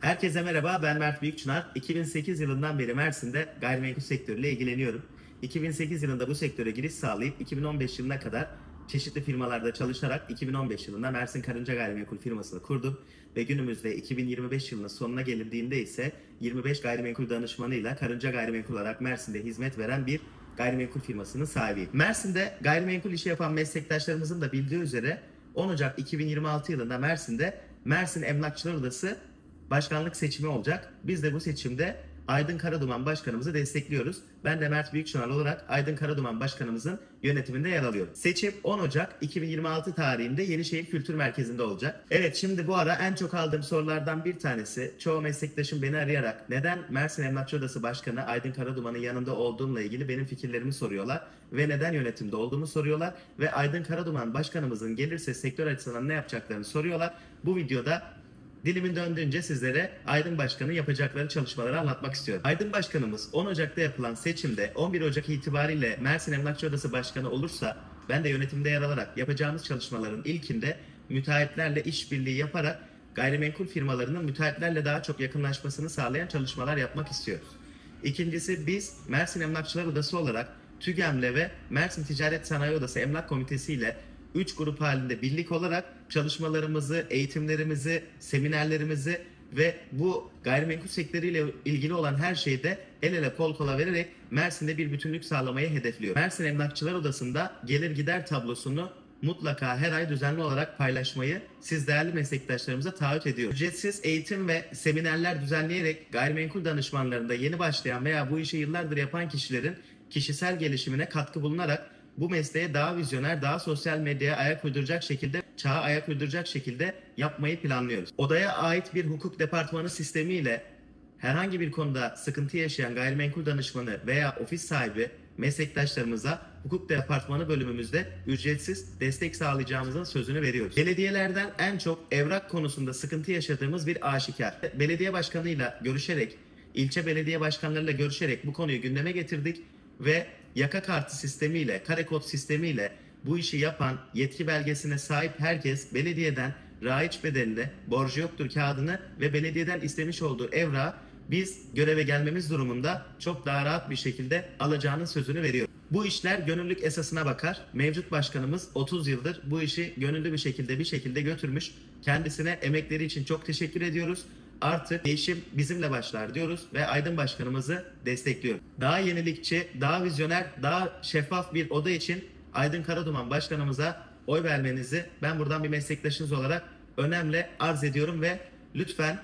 Herkese merhaba, ben Mert Büyükçınar. 2008 yılından beri Mersin'de gayrimenkul sektörüyle ilgileniyorum. 2008 yılında bu sektöre giriş sağlayıp 2015 yılına kadar çeşitli firmalarda çalışarak 2015 yılında Mersin Karınca Gayrimenkul firmasını kurdum. Ve günümüzde 2025 yılının sonuna gelindiğinde ise 25 gayrimenkul danışmanıyla Karınca Gayrimenkul olarak Mersin'de hizmet veren bir gayrimenkul firmasının sahibiyim. Mersin'de gayrimenkul işi yapan meslektaşlarımızın da bildiği üzere 10 Ocak 2026 yılında Mersin'de Mersin Emlakçılar Odası başkanlık seçimi olacak. Biz de bu seçimde Aydın Karaduman başkanımızı destekliyoruz. Ben de Mert Büyükçınar olarak Aydın Karaduman başkanımızın yönetiminde yer alıyorum. Seçim 10 Ocak 2026 tarihinde Yenişehir Kültür Merkezi'nde olacak. Evet şimdi bu ara en çok aldığım sorulardan bir tanesi çoğu meslektaşım beni arayarak neden Mersin Emlakçı Odası Başkanı Aydın Karaduman'ın yanında olduğumla ilgili benim fikirlerimi soruyorlar ve neden yönetimde olduğumu soruyorlar ve Aydın Karaduman başkanımızın gelirse sektör açısından ne yapacaklarını soruyorlar. Bu videoda Dilimin döndüğünce sizlere Aydın Başkan'ın yapacakları çalışmaları anlatmak istiyorum. Aydın Başkanımız 10 Ocak'ta yapılan seçimde 11 Ocak itibariyle Mersin Emlakçı Odası Başkanı olursa ben de yönetimde yer alarak yapacağımız çalışmaların ilkinde müteahhitlerle işbirliği yaparak gayrimenkul firmalarının müteahhitlerle daha çok yakınlaşmasını sağlayan çalışmalar yapmak istiyoruz. İkincisi biz Mersin Emlakçılar Odası olarak TÜGEM'le ve Mersin Ticaret Sanayi Odası Emlak Komitesi ile 3 grup halinde birlik olarak çalışmalarımızı, eğitimlerimizi, seminerlerimizi ve bu gayrimenkul sektörüyle ilgili olan her şeyde el ele kol kola vererek Mersin'de bir bütünlük sağlamayı hedefliyor. Mersin Emlakçılar Odası'nda gelir gider tablosunu mutlaka her ay düzenli olarak paylaşmayı siz değerli meslektaşlarımıza taahhüt ediyor. Ücretsiz eğitim ve seminerler düzenleyerek gayrimenkul danışmanlarında yeni başlayan veya bu işi yıllardır yapan kişilerin kişisel gelişimine katkı bulunarak bu mesleğe daha vizyoner, daha sosyal medyaya ayak uyduracak şekilde, çağa ayak uyduracak şekilde yapmayı planlıyoruz. Odaya ait bir hukuk departmanı sistemiyle herhangi bir konuda sıkıntı yaşayan gayrimenkul danışmanı veya ofis sahibi meslektaşlarımıza hukuk departmanı bölümümüzde ücretsiz destek sağlayacağımızın sözünü veriyoruz. Belediyelerden en çok evrak konusunda sıkıntı yaşadığımız bir aşikar. Belediye başkanıyla görüşerek, ilçe belediye başkanlarıyla görüşerek bu konuyu gündeme getirdik ve yaka kartı sistemiyle, kare kod sistemiyle bu işi yapan yetki belgesine sahip herkes belediyeden raiç bedelinde borcu yoktur kağıdını ve belediyeden istemiş olduğu evrağı biz göreve gelmemiz durumunda çok daha rahat bir şekilde alacağının sözünü veriyor. Bu işler gönüllülük esasına bakar. Mevcut başkanımız 30 yıldır bu işi gönüllü bir şekilde bir şekilde götürmüş. Kendisine emekleri için çok teşekkür ediyoruz. Artık değişim bizimle başlar diyoruz ve Aydın Başkanımızı destekliyoruz. Daha yenilikçi, daha vizyoner, daha şeffaf bir oda için Aydın Karaduman Başkanımıza oy vermenizi ben buradan bir meslektaşınız olarak önemli arz ediyorum ve lütfen